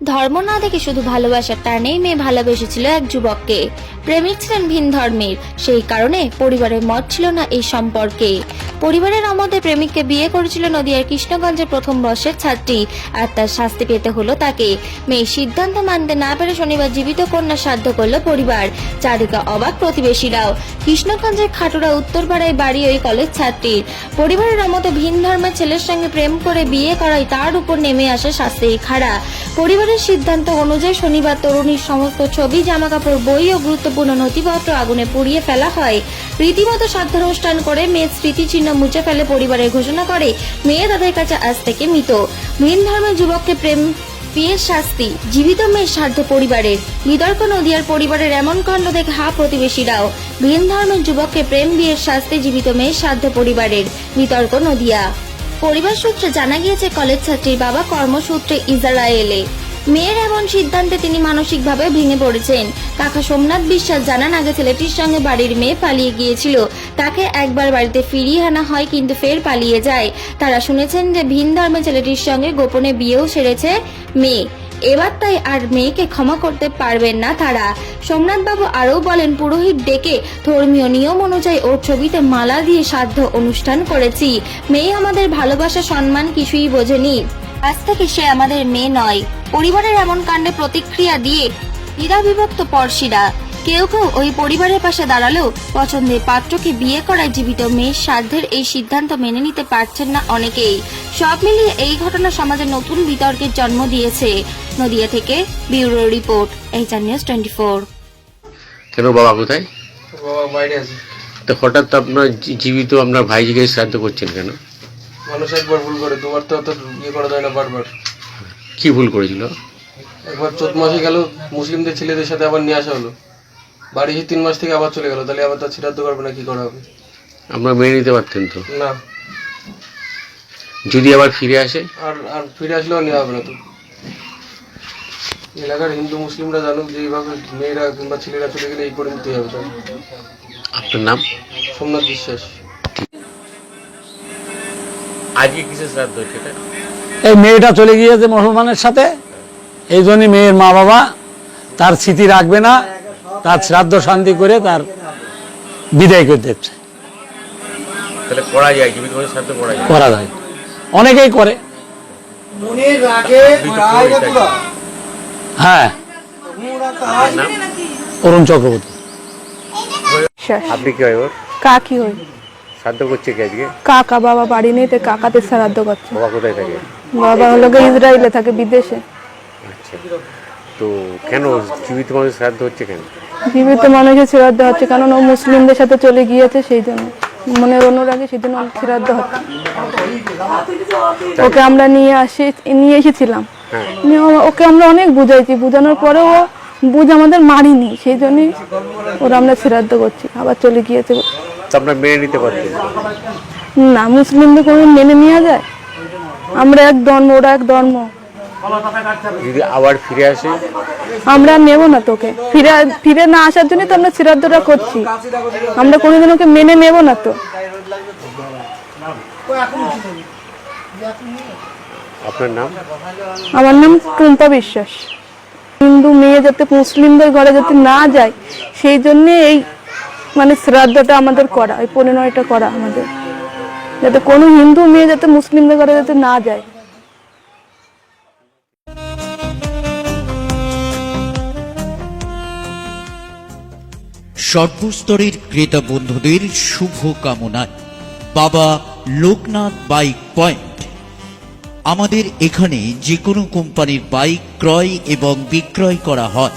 ধর্ম না দেখে শুধু ভালোবাসার টানেই মেয়ে ভালোবেসেছিল এক যুবককে। প্রেমিক ছিলেন ভিন ধর্মের, সেই কারণে পরিবারের মত ছিল না এই সম্পর্কে। পরিবারের আমতে প্রেমিককে বিয়ে করেছিল নদিয়ার কৃষ্ণগঞ্জের প্রথম বর্ষের ছাত্রী, আর তার শাস্তি পেতে হলো তাকে। মেয়ে সিদ্ধান্ত মানতে না পেরে শনিবার জীবিত কন্যা সাধ্য করল পরিবার, চারিকা অবাক প্রতিবেশীরাও। কৃষ্ণগঞ্জের খাটুরা উত্তরপাড়ায় বাড়ি ওই কলেজ ছাত্রীর। পরিবারের আমতে ভিন ধর্মের ছেলের সঙ্গে প্রেম করে বিয়ে করায় তার উপর নেমে আসে শাস্তির খাড়া। পরিবারের সিদ্ধান্ত অনুযায়ী শনিবার তরুণীর সমস্ত ছবি, জামাকাপড়, বই ও গুরুত্বপূর্ণ নথিপত্র আগুনে পুড়িয়ে ফেলা হয়। রীতিমতো শ্রাদ্ধানুষ্ঠান করে মেয়ের স্মৃতিচিহ্ন মুছে ফেলে পরিবারের ঘোষণা করে মেয়ে তাদের কাছে আজ থেকে মৃত। ভিন ধর্মের যুবককে প্রেম বিয়ের শাস্তি, জীবিত মেয়ের সাধ্য পরিবারের। বিতর্ক নদিয়ার পরিবারের এমন কাণ্ড দেখে হা প্রতিবেশীরাও। ভিন ধর্মের যুবককে প্রেম বিয়ের শাস্তি, জীবিত মেয়ের সাধ্য পরিবারের। বিতর্ক নদিয়া। পরিবার সূত্রে জানা গিয়েছে, কলেজ ছাত্রীর বাবা কর্মসূত্রে ইসরায়েলে। মেয়ের এমন সিদ্ধান্তে তিনি মানসিকভাবে ভেঙে পড়েছেন। কাকা সোমনাথ বিশ্বাস জানান, আগে ছেলেটির সঙ্গে বাড়ির মেয়ে পালিয়ে গিয়েছিল। তাকে একবার বাড়িতে ফিরিয়ে আনা হয়, কিন্তু ফের পালিয়ে যায়। তারা শুনেছেন যে ভিন ধর্মে ছেলেটির সঙ্গে গোপনে বিয়েও সেরেছে মেয়ে। এবার তাই আর মেয়েকে ক্ষমা করতে পারবেন না তারা। সোমনাথ বাবু আরও বলেন, পুরোহিত ডেকে ধর্মীয় নিয়ম অনুযায়ী ওর ছবিতে মালা দিয়ে সাধ্য অনুষ্ঠান করেছি। মেয়ে আমাদের ভালোবাসা, সম্মান কিছুই বোঝেনি। আজ থেকে সে আমাদের মেয়ে নয়। পরিবারের এমন কাণ্ডে প্রতিক্রিয়া দিয়ে বিভক্ত পড়শিরা। কেউ কেউ ওই পরিবারের পাশে দাঁড়ালেও পছন্দের পাত্রকে বিয়ে করায় জীবিত মেয়ের সাধ্যের এই সিদ্ধান্ত মেনে নিতে পারছেন না অনেকেই। সব মিলিয়ে এই ঘটনা সমাজে নতুন বিতর্কের জন্ম দিয়েছে। নদিয়া থেকে bureau report HR news twenty four. কেন বাবা কোথায়? বাবা বাইরে আছে। তো হঠাৎ আপনার জীবিত আপনার ভাইজিকে শ্রাদ্ধ করছেন কেন? মানুষ একবার ভুল করে দুবার তো অত ইয়ে করা যায় না বারবার। কি ভুল করেছিল? একবার চোদ্দ মাসে গেল মুসলিমদের ছেলেদের সাথে আবার নিয়ে আসা হলো। বাড়ি এসে তিন মাস থেকে আবার চলে গেল তাহলে আবার তার ছিটাদ্দ করবে না কি করা হবে? আপনার মেনে নিতে পারতেন তো? না। যদি আবার ফিরে আসে? আর আর ফিরে আসলেও নেওয়া হবে না তো। এলাকার হিন্দু মুসলিমরা জানুক যে এইভাবে মেয়েরা কিংবা ছেলেরা চলে গেলে এই করে নিতে হবে তার আপনার নাম? সোমনাথ বিশ্বাস। আজকে কিসের শ্রাদ্ধ হচ্ছে এই মেয়েটা চলে গিয়েছে মুসলমানের সাথে। এই জন্যই মেয়ের মা বাবা তার স্মৃতি রাখবে না তার শ্রাদ্ধ শান্তি করে তার বিদায় করে দিচ্ছে। তাহলে করা যায় অনেকেই করে। হ্যাঁ। অরুণ চক্রবর্তী। আপনি কি হয় ওর? কাকি হই শ্রাদ্ধ করছে কি আজকে? কাকা বাবা বাড়ি নেই তো কাকাতে শ্রাদ্ধ করছে। বাবা কোথায় থাকে? বাবা হলো গিয়ে ইসরায়েলে থাকে বিদেশে। আচ্ছা। তো কেন জীবিত মানুষের শ্রাদ্ধ হচ্ছে কেন? জীবিত মানুষের শ্রাদ্ধ হচ্ছে কারণ ও মুসলিমদের সাথে চলে গিয়েছে সেই জন্য। মনের অনুরাগে জন্য ওর শ্রাদ্ধ হচ্ছে। ওকে আমরা নিয়ে আসি নিয়ে এসেছিলাম। হ্যাঁ। ওকে আমরা অনেক বুঝাইছি। বুঝানোর পরে ও বুঝ আমাদের মারিনি। সেই জন্যই ওরা আমরা শ্রাদ্ধ করছি। আবার চলে গিয়েছে। তো আপনার মেনে নিতে পারতেন না। মুসলিমদের কোনো মেনে নেওয়া যায়? আমরা এক ধর্ম ওরা এক ধর্ম। যদি আবার ফিরে আসে? আমরা নেব না তোকে। ফিরে ফিরে না আসার জন্য তো আমরা শ্রাদ্ধটা করছি। আমরা কোনোদিন ওকে মেনে নেব না তো। আপনার নাম? আমার নাম টুম্পা বিশ্বাস। হিন্দু মেয়ে যাতে মুসলিমদের ঘরে যাতে না যায় সেই জন্য এই মানে শ্রাদ্ধটা আমাদের করা ওই পরিণয়টা করা আমাদের। যাতে কোনো হিন্দু মেয়ে যাতে মুসলিমদের ঘরে যাতে না যায়। সর্বস্তরের ক্রেতা বন্ধুদের শুভ কামনায় বাবা লোকনাথ বাইক পয়েন্ট। আমাদের এখানে যে কোনো কোম্পানির বাইক ক্রয় এবং বিক্রয় করা হয়।